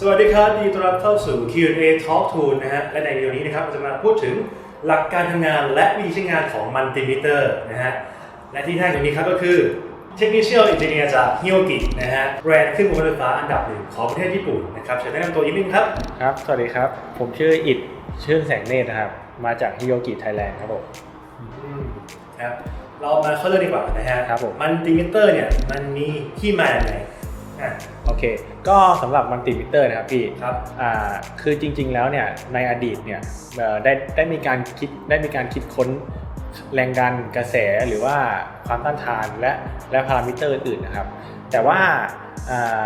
สวัสดีครับยินดีต้อนรับเข้าสู่ Q&A Talk Tool นะฮะ และในวิดีโอนี้นะครับเราจะมาพูดถึงหลักการทำงานและวิธีใช้งานของมัลติมิเตอร์นะฮะ และที่น่าอยู่นี้ครับก็คือ Technical Engineer จาก h i o g i นะฮะแบรนด์เครื่องมือไฟฟ้าอันดับหนึ่งของประเทศญี่ปุ่นนะครับเชิญแนะนำตัวนิดนึงครับ ครับ สวัสดีครับ ผมชื่ออิดชื่อแสงเนตรนะครับ มาจากฮิโยกิไทยแลนด์ครับผมอืมครับเรามาเข้าเรื่องดีกว่านะฮะครับผม มัลติมิเตอร์เนี่ยมันมีที่มาอย่างไรอะโอเค ก็สำหรับมัลติมิเตอร์นะครับพี่ครับอ่าคือจริง ๆ แล้วเนี่ยในอดีตเนี่ยเอ่อได้ได้มีการคิดได้มีการคิดค้นแรงดันกระแสหรือว่าความต้านทานและและพารามิเตอร์อื่นๆนะครับ แต่ว่าอ่า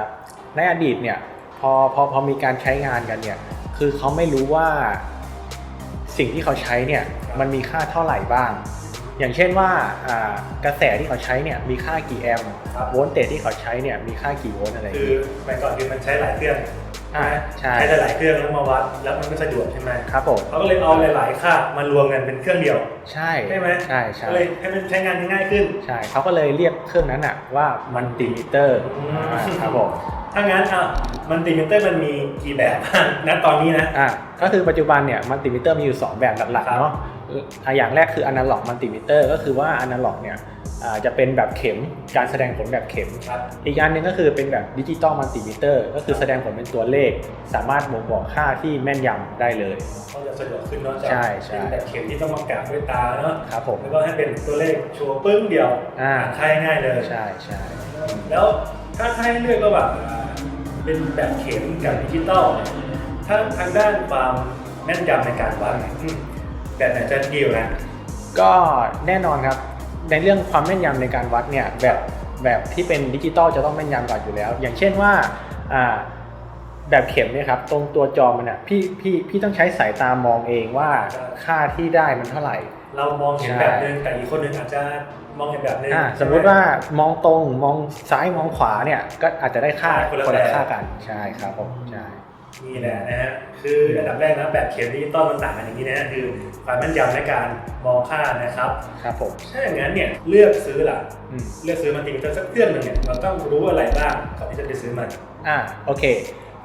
ในอดีตเนี่ยพอพอพอมีการใช้งานกันเนี่ยคือเขาไม่รู้ว่าสิ่งที่เขาใช้เนี่ยมันมีค่าเท่าไหร่บ้าง อย่างเช่นว่าอ่ากระแสที่เขาใช้เนี่ยมีค่ากี่แอมป์ครับโวลต์เตจที่เขาใช้เนี่ยมีค่ากี่โวลต์อะไรอย่างคือเงี้ยสมัยก่อนคือมันใช้หลายเครื่องอ่าใช่ใช้หลายๆเครื่องแล้วมาวัดแล้วมันก็สะดวกใช่ไหมครับผมเขาก็เลยเอาหลายๆค่ามารวมกันเป็นเครื่องเดียว ใช่ใช่ไหมใช่ใช่ก็เลยให้มันใช้งานง่ายขึ้นใช่เขาก็เลยเรียกเครื่องนั้นอะว่ามัลติมิเตอร์อืมครับผมถ้างั้นอะมันติมิเตอร์มันมีกี่แบบบ้างณตอนนี้นะอะก็คือปัจจุบันเนี่ยมัลติมิเตอร์มีอยู่ 2 แบบหลักครับๆเนาะ อะอย่างแรกคืออนาล็อกมัลติมิเตอร์ก็คือว่าอนาล็อกเนี่ยอ่าจะเป็นแบบเข็มการแสดงผลแบบเข็มครับอีกอันหนึ่งก็คือเป็นแบบดิจิตอลมัลติมิเตอร์ก็คือแสดงผลเป็นตัวเลข สามารถบ่งบอกค่าที่แม่นยำได้เลย ก็จะสะดวกขึ้นเนาะจากใช่ใช่เป็นแบบเข็มที่ต้องมากะด้วยตาเนาะครับผมแล้วก็ให้เป็นตัวเลขโชว์ปึ้งเดียวอ่าค่ายง่ายเลยใช่ใช่แล้วถ้าถ้าให้เลือกระหว่างอ่าเป็นแบบเข็มกับดิจิตอลเนี่ยถ้าทางด้านความแม่นยำในการวัดเนี่ยอืม แบบไหนจะดีกว่ากันก็แน่นอนครับ ในเรื่องความแม่นยำในการวัดเนี่ยแบบแบบที่เป็นดิจิตอลจะต้องแม่นยำกว่าอยู่แล้ว อย่างเช่นว่าอ่าแบบเข็มเนี่ยครับตรงตัวจอมันอะพี่พี่พี่ต้องใช้สายตามองเองว่าค่าที่ได้มันเท่าไหร่ เรามองเห็นใช่แบบนึงแต่อีกคนนึงอาจจะมองเห็นแบบนึงอ่าใช่ไหสมมุติว่ามองตรงมองซ้ายมองขวาเนี่ยก็อาจจะได้ค่าคนละคนละแบบค่ากันใช่ครับผมใช่ นี่แหละนะฮะคืออันดับแรกนะแบบเข็มดิจิตอลมันต่างกันอย่างนี้นะฮะคือความแม่นยำในการมองค่านะครับครับผมถ้าอย่างนั้นเนี่ยเลือกซื้อล่ะอืมเลือกซื้อมันติมิเตอร์สักเครื่องหนึ่งเนี่ยเราต้องรู้อะไรบ้างก่อนที่จะไปซื้อมันอ่าโอเค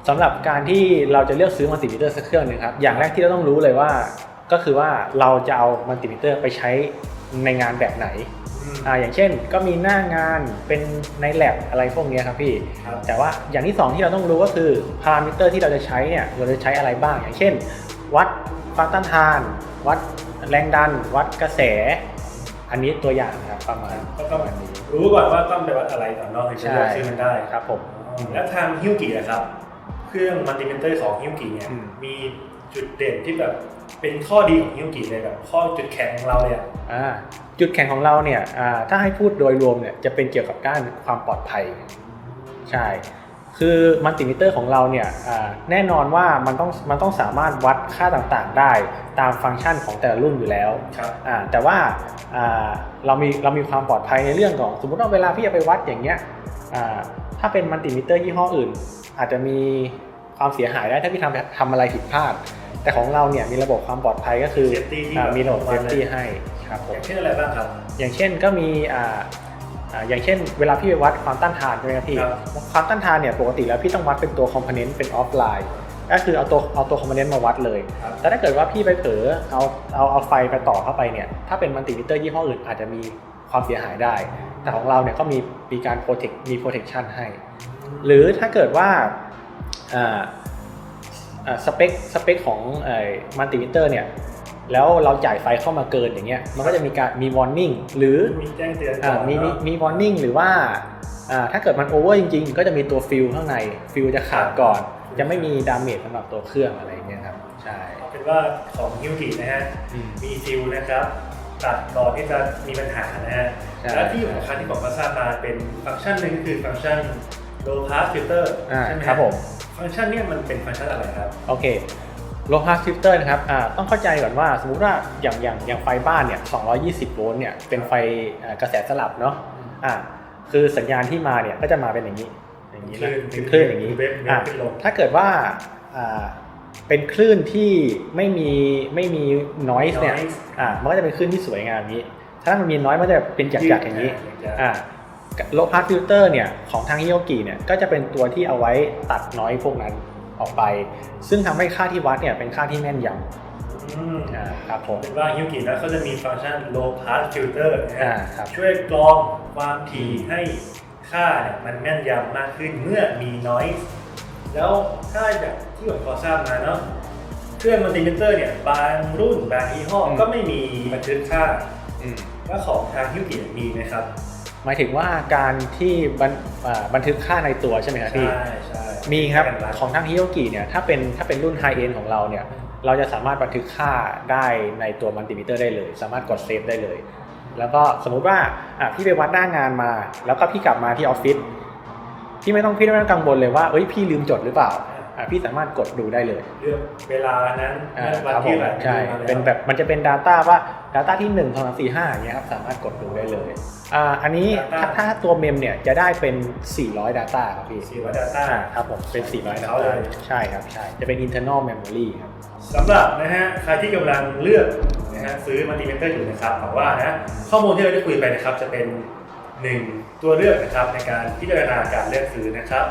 สำหรับการที่เราจะเลือกซื้อมัลติมิเตอร์สักเครื่องหนึงครับอย่างแรกที่เราต้องรู้เลยว่า ก็คือว่าเราจะเอามัลติมิเตอร์ไปใช้ ในงานแบบไหนอ่าอย่างเช่นก็มีหน้างานเป็นในแ a บอะไรพวกเนี้ยครับพี่ครับแต่ว่าอย่างที่สองที่เราต้องรู้ก็คือพารามิเตอร์ที่เราจะใช้เนี่ยเราจะใช้อะไรบ้าง อย่างเช่น วัดความต้านทาน วัดแรงดัน วัดกระแส อันนี้ตัวอย่างนะครับประมาณก็ปต้องระมาณนี้รู้ก่อนว่าต้องไปวัดอะไรก่อนเนาะถึงจะใช่เลือกซื้อมันได้ครับผมอ๋อแล้วทางฮิวกินะครับ เครื่องมัลติมิเตอร์ของฮิวกิเนี่ยอืมมี จุดเด่นที่แบบเป็นข้อดีของฮิวกิเลยแบบข้อจุดแข็งของเราเลยอะอ่าจุดแข็งของเราเนี่ยอ่าถ้าให้พูดโดยรวมเนี่ยจะเป็นเกี่ยวกับด้านความปลอดภัย ใช่ คือมัลติมิเตอร์ของเราเนี่ยอ่าแน่นอนว่ามันต้องมันต้องสามารถวัดค่าต่างๆได้ตามฟังก์ชันของแต่ละรุ่นอยู่แล้วครับอ่าแต่ว่าอ่าเรามีเรามีความปลอดภัยในเรื่องของ สมมติว่าเวลาพี่จะไปวัดอย่างเงี้ยอ่าถ้าเป็นมัลติมิเตอร์ยี่ห้ออื่น อาจจะมีความเสียหายได้ถ้าพี่ทำทำอะไรผิดพลาด แต่ของเราเนี่ยมีระบบความปลอดภัยก็คือ Safety ที่อ่าแบบมีระบบวัเซดฟเลยตี้ให้ครับผอมย่างเช่นอะไรบ้างครับ อย่างเช่นก็มีอ่าอ่าอย่างเช่นเวลาพี่ไปวัดความต้านทานใช่ไหมครับพี่ครับ ความต้านทานเนี่ยปกติแล้วพี่ต้องวัดเป็นตัวคอมโพเนนต์เป็นออฟไลน์ก็คือเอาตัวเอาตัวคอมโพเนนต์มาวัดเลย ครับแต่ถ้าเกิดว่าพี่ไปเผลอเอาเอาเอาไฟไปต่อเข้าไปเนี่ยถ้าเป็นมัลติมิเตอร์ยี่ห้ออื่นอาจจะมีความเสียหายได้ แต่ของเราเนี่ยก็มีมีการโปรเทคมีโปรเทคชันให้ หรือถ้าเกิดว่าอ่าอ่า สเปคสเปคของมัลติมิเตอร์เนี่ยแล้วเราจ่ายไฟเข้ามาเกินอย่างเงี้ยมันก็จะมีการมี warning หรือมีแจ้งเตือนอ่าก่อนมีมีเนาะมี warning หรือว่าอ่าถ้าเกิดมัน over จริงๆ ก็จะมีตัวฟิลข้างในฟิลจะขาดก่อน จะไม่มีดาเมจสำหรับตัวเครื่องอะไรอย่างเงี้ยครับใช่เอาเป็นว่าของฮิวกินะฮะอืมมีฟิลนะครับตัดก่อนที่จะมีปัญหานะฮะใช่และที่สำคัญที่ผมก็ทราบมาเป็นฟังก์ชันหนึ่งก็คือฟังก์ชัน low pass filter อ่าใช่ไหมฮะครับผม ฟังก์ชันเนี้มันเป็นฟังก์ชันอะไรครับ โอเค low pass filter นะครับอ่าต้องเข้าใจก่อนว่าสมมุติว่าอย่างอย่างอย่างไฟบ้านเนี่ย 220 โวลต์เนี่ย เป็นไฟอ่ากระแสสลับเนาะอ่าคือสัญญาณที่มาเนี่ยก็จะมาเป็นอย่างนี้ อย่างนี้นะคลื่นเป็นคลื่นอย่างนี้เว็บเว็บอ่าขึ้นลงถ้าเกิดว่าอ่าเป็นคลื่นที่ไม่มีไม่มี noise เนี่ย noise อ่ามันก็จะเป็นคลื่นที่สวยงามอย่างนี้ ถ้ามันมีน้อยมันจะเป็นจักรๆอย่างนี้อ่าอ่า โลพาร์ฟิลเตอร์เนี่ยของทางฮิโยกิเนี่ยก็จะเป็นตัวที่เอาไว้ตัดน้อยพวกนั้นออกไป ซึ่งทำให้ค่าที่วัดเนี่ยเป็นค่าที่แม่นยอืมำอ่าครับผมเป็นว่าฮิวกิแล้วเขาจะมีฟังก์ชัน low pass filter นะอ่าฮะครับช่วยกรองความถี่ให้ค่าเนี่ยมันแม่นยำมากขึ้นเมื่อมี noise แล้วถ้าจากที่ผมพอทราบมาเนาะเครื่องมัลติมิเตอร์เนี่ยบางรุ่นบางยี่ห้ออืมก็ไม่มีบันทึกค่าอืมว่าของทางฮิวกิมีไหมครับ หมายถึงว่าการที่บันอ่าบันทึกค่าในตัวใช่ไหมครับพี่ใช่ใช่มีครับเป็นร้านของทางฮิโอกิเนี่ยถ้าเป็นถ้าเป็นรุ่นไฮเอ็นของเราเนี่ยเราจะสามารถบันทึกค่าได้ในตัวมัลติมิเตอร์ได้เลย สามารถกดเซฟได้เลย แล้วก็สมมุติว่าอะพี่ไปวัดหน้างานมา แล้วก็พี่กลับมาที่ออฟฟิศพี่ไม่ต้องพี่ไม่ต้องกังวลเลยว่าเอ้ยพี่ลืมจดหรือเปล่าอะ พี่สามารถกดดูได้เลยเลือกเวลานั้นอ่าเลือกวันครับผที่มไหนใช่มาล้วเป็นแบบมันจะเป็น Data ว่า Data ที่1 2 3 4 5อย่างเงี้ยครับสามารถกดดูได้เลยอ่าอันนี้ถ้าถ้าตัวเมมเนี่ยจะได้เป็น 400 Data ครับพี่สี่ร้อยดาต้าอ่าครับผมเป็น 400เขา Data เลยใช่ครับใช่จะเป็น internal memory ครับสำหรับนะฮะใครที่กำลังเลือกนะฮะซื้อมัลติมิเตอร์อยู่นะครับบอกว่านะข้อมูลที่เราได้คุยไปนะครับจะเป็นหนึ่งตัวเลือกนะครับในการพิจารณาการเลือกซื้อนะครับ